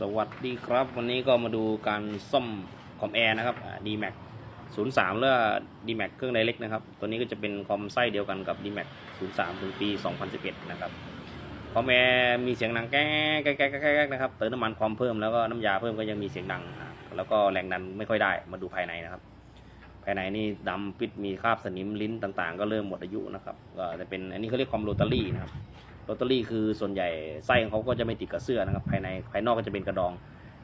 สวัสดีครับ วันนี้ก็มาดูการซ่อมคอมแอร์นะครับดีแม็กศูนย์สามหรือดีแม็กเครื่องไดเล็กนะครับ ตัวนี้ก็จะเป็นคอมไส้เดียวกันกับดีแม็กศูนย์สามถึงปีสองพันสิบเอ็ดนะครับคอมแอร์มีเสียงดังแก๊กแก๊กแก๊กแก๊กนะครับเติมน้ำมันความเพิ่มแล้วก็น้ำยาเพิ่มก็ยังมีเสียงดัง แล้วก็แรงดันไม่ค่อยได้มาดูภายในนะครับ ภายในนี่ดำปิดมีคราบสนิมลิ้นต่างๆ ก็เริ่มหมดอายุนะครับก็จะเป็นอันนี้เขาเรียกคอมโรตารี่นะครับ โรตารี่คือส่วนใหญ่ไส้ของเขาก็จะไม่ติดกับเสื้อนะครับ ภายในภายนอกก็จะเป็นกระดอง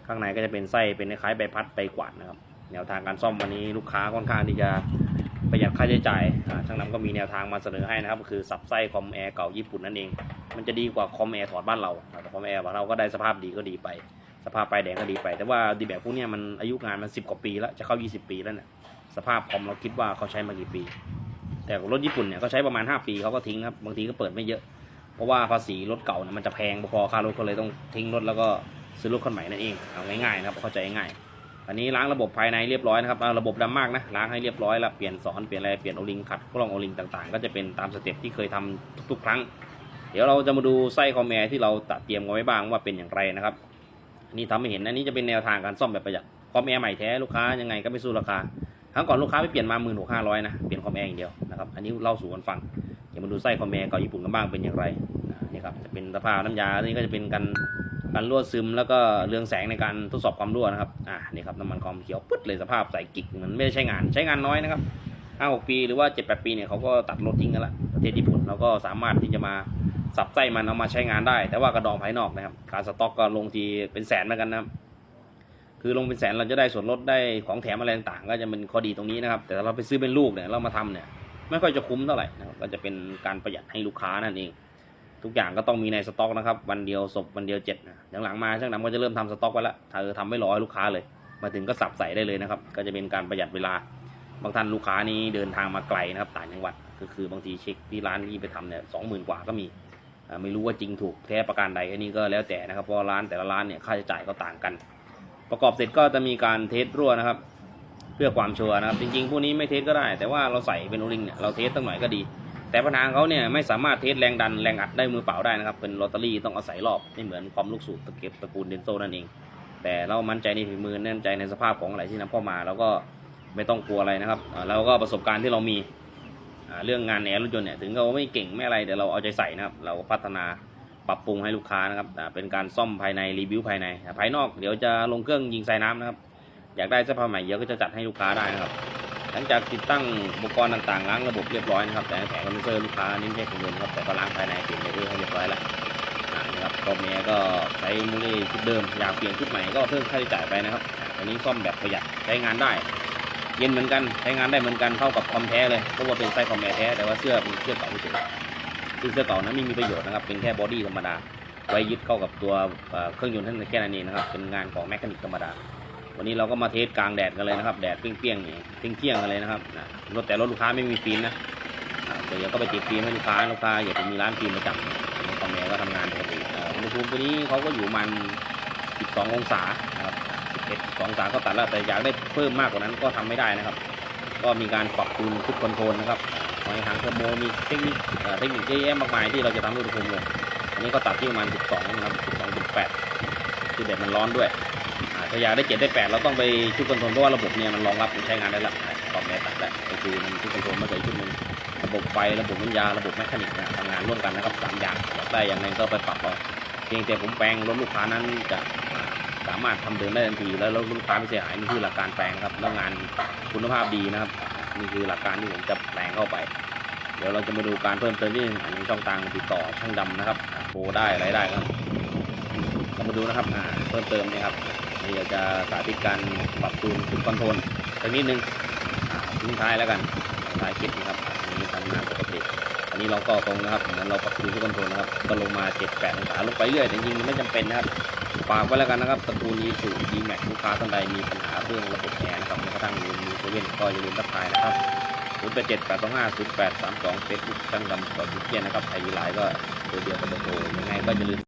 ข้างในก็จะเป็นไส้เป็นคล้ายใบพัดใบกวาดนะครับ แนวทางการซ่อมวันนี้ลูกค้าค่อนข้างที่จะประหยัดค่าใช้จ่ายอ่าช่างนำก็มีแนวทางมาเสนอให้นะครับก็คือสับไส้คอมแอร์เก่าญี่ปุ่นนั่นเอง มันจะดีกว่าคอมแอร์ถอดบ้านเราแต่คอมแอร์บ้านเราก็ได้สภาพดีก็ดีไป สภาพปลายแดงก็ดีไป แต่ว่าดีแบบพวกนี้มันอายุงานมันสิบกว่าปีแล้วจะเข้า 20 ปีแล้วเนี่ยสภาพคอมเราคิดว่าเขาใช้มากี่ปี แต่รถญี่ปุ่นเนี่ยก็ใช้ประมาณ 5 ปีเขาก็ทิ้งครับบางทีก็เปิดไม่เยอะ ราะว่าภาษีรถเก่าเนี่ยมันจะแพงพอค่ารถก็เลยต้องทิ้งรถแล้วก็ซื้อรถคันใหม่นั่นเองเอาง่ายๆนะครับเข้าใจง่ายอันนี้ล้างระบบภายในเรียบร้อยนะครับระบบดำมากนะล้างให้เรียบร้อยแล้วเปลี่ยนสอนเปลี่ยนอะไรเปลี่ยนโอลิงขัดกล้องโอลิงต่างๆ ก็จะเป็นตามสเต็ปที่เคยทำทุกๆ ครั้ง เดี๋ยวเราจะมาดูไส้คอมแอร์ที่เราตัดเตรียมไว้บ้างว่าเป็นอย่างไรนะครับนี่ทำให้เห็นอันนี้จะเป็นแนวทางการซ่อมแบบประหยัดคอมแอร์ใหม่แท้ลูกค้ายังไงก็ไม่สู้ราคาครั้งก่อนลูกค้าไปเปลี่ยนมาหมื่นหกห้าร้อยนะเปลี่ยนคอมแอร์อย่างเดียวนะครับอันนี้เล่าสู่กันฟัง ยวมาดูไส้คอมแอร์เก่าญี่ปุ่นกันบ้างเป็นอย่างไรนี่ครับจะเป็นสภาพน้ำยาตัวนี้ก็จะเป็นการการรั่วซึมแล้วก็เรืองแสงในการทดสอบความรั่วนะครับอ่านี่ครับน้ำมันคอมเขียวปึ๊ดเลยสภาพใส่กิกเหมือนไม่ได้ใช้งานใช้งานน้อยนะครับห้าหกปีหรือว่าเจ็ดแปดปีเนี่ยเขาก็ตัดรถทิ้งกันละประเทศญี่ปุ่นเราก็สามารถที่จะมาสับไส้มันเอามาใช้งานได้ แต่ว่ากระดองภายนอกนะครับการสต็อกก็ลงทีเป็นแสนเหมือนกันนะครับคือลงเป็นแสนเราจะได้ส่วนลดได้ของแถมอะไรต่างๆ ก็จะเป็นข้อดีตรงนี้นะครับ แต่ถ้าเราไปซื้อเป็นลูกเนี่ยเรามาทำเนี่ย ไม่ค่อยจะคุ้มเท่าไหร่นะครับก็จะเป็นการประหยัดให้ลูกค้านั่นเอง ทุกอย่างก็ต้องมีในสต็อกนะครับ วันเดียวศพวันเดียวเจ็ดนะหลังๆมาช่างนำก็จะเริ่มทำสต็อกไว้แล้วเออทำไม่รอให้ลูกค้าเลย มาถึงก็สับใส่ได้เลยนะครับ ก็จะเป็นการประหยัดเวลา บางท่านลูกค้านี้เดินทางมาไกลนะครับต่างจังหวัดก็คือบางทีเช็คที่ร้านที่ไปทำเนี่ยสองหมื่นกว่าก็มีไม่รู้ว่าจริงถูกแท้ประการใดอันนี้ก็แล้วแต่นะครับเพราะร้านแต่ละร้านเนี่ยค่าใช้จ่ายก็ต่างกัน ประกอบเสร็จก็จะมีการเทสรั่วนะครับ พื่อความชัวร์นะครับจริงๆพวกนี้ไม่เทสก็ได้ แต่ว่าเราใส่เป็นโอลิงเนี่ยเราเทสตั้งหน่อยก็ดี แต่ปัญหาของเขาเนี่ยไม่สามารถเทสแรงดันแรงอัดได้มือเปล่าได้นะครับ เป็นลอตเตอรี่ต้องอาศัยรอบไม่เหมือนความลูกสูบตะเก็บตระกูลเดนโซนั่นเอง แต่เรามั่นใจในฝีมือแน่นใจในสภาพของอะไรที่นำเข้ามาเราก็ไม่ต้องกลัวอะไรนะครับอ่าแล้วก็ประสบการณ์ที่เรามีเรื่องงานแหนรถยนต์เนี่ยถึงเราไม่เก่งไม่อะไรเดี๋ยวเราเอาใจใส่นะครับ เราก็พัฒนาปรับปรุงให้ลูกค้านะครับเป็นการซ่อมภายในรีวิวภายในภายนอกเดี๋ยวจะลงเครื่องยิงใส่น้ำนะครับ อยากได้เสื้อผ้าใหม่เยอะก็จะจัดให้ลูกค้าได้นะครับ หลังจากติดตั้งอุปกรณ์ต่างๆล้างระบบเรียบร้อยนะครับ แต่แผงคอมพิวเตอร์ลูกค้านี่แค่ของเงินครับแต่ก็ล้างภายในเปลี่ยนเลเยอร์ให้เรียบร้อยแล้วนะครับก็เมียก็ใช้มูลีชุดเดิมอยากเปลี่ยนชุดใหม่ก็เพิ่มค่าใช้จ่ายไปนะครับอันนี้ซ่อมแบบประหยัดใช้งานได้เย็นเหมือนกันใช้งานได้เหมือนกันเท่ากับคอมแท้เลยเพราะว่าเป็นไส้คอมแอร์แท้แต่ว่าเสื้อเป็นเสื้อเก่าเฉยๆคือเสื้อเก่านั้นไม่มีประโยชน์นะครับเป็นแค่บอดี้ธรรมดาไว้ยึดเข้ากับตัวเอ่อเครื่องยนต์ท่านแค่นั้นเองนะครับเป็นงานของแมคานิกธรรมดา วันนี้เราก็มาเทสกลางแดดกันเลยนะครับ แดดเปรี้ยงๆนี่เที่ยงๆกันเลยนะครับนะรถแต่รถลูกค้าไม่มีฟิล์มนะอ่เดี๋ยวก็ไปติดฟิล์มให้ลูกค้าลูกค้าอยากจะมีร้านฟิล์มประจำในคอมแอร์ก็ทำงานปกติอุณหภูมิตัวนี้เขาก็อยู่มัน 12 องศานะครับ11 12องศาก็ตัดแล้วแต่อยากได้เพิ่มมากกว่านั้นก็ทำไม่ได้นะครับ ก็มีการปรับปรุงชุดคอนโทรลนะครับหอยหางเทอร์โมมีเทคนิคเอ่อเทคนิคเยอะแยะมากมายที่เราจะทำอุณหภูมิลงอันนี้ก็ตัดที่ประมาณ 12 นะครับ 12 18คือแดดมันร้อนด้วย อ่าถ้าอยากได้เจ็ดได้แปดเราต้องไปชุดคอนโทรลเพราะว่าระบบเนี่ยมันรองรับใช้งานได้แล้วตอบแม่ตัดได้ก็คือมันชุดคอนโทรลมาใส่ชุดหนึ่งระบบไฟระบบน้ำยาระบบแมคานิกทำงานร่วมกันนะครับสามอย่างอยากได้อย่างไรก็ไปปรับเอาเพียงแต่ผมแปลงรถลูกค้านั้นจะสามารถทำเดินได้ทันทีแล้วรถลูกค้าไม่เสียหายนี่คือหลักการแปลงครับแล้วงานคุณภาพดีนะครับนี่คือหลักการที่ผมจะแปลงเข้าไป เดี๋ยวเราจะมาดูการเพิ่มเติมที่อันนี้ช่องทางติดต่อช่างดำนะครับโทรได้อะไรได้ครับเรามาดูนะครับเพิ่มเติมนี่ครับ นี่เราจะสาธิตการปรับจูนจุดคอนโทรลสักนิดนึงทิ้งท้ายแล้วกันท้ายคลิปนะครับอันนี้ทำงานปกติอันนี้เราก็ตรงนะครับเหมือนเราปรับจูนจุดคอนโทรลนะครับก็ลงมา7-8องศาลงไปเรื่อยแต่จริงๆไม่จำเป็นนะครับฝากไว้แล้วกันนะครับตระกูลนี้สู่ดีแม็กลูกค้าท่านใดมีปัญหาเรื่องระบบแอร์นะครับแม้กระทั่งมีเซเว่นก็อย่าลืมทักทายนะครับ0 8 7 8 2 5 0 8 3 2เฟซบุ๊กช่างดำสอดยุเกียนนะครับไทยวีไลน์ก็ตัวเดียวกับเบอร์โทรยังไงก็อย่าลืม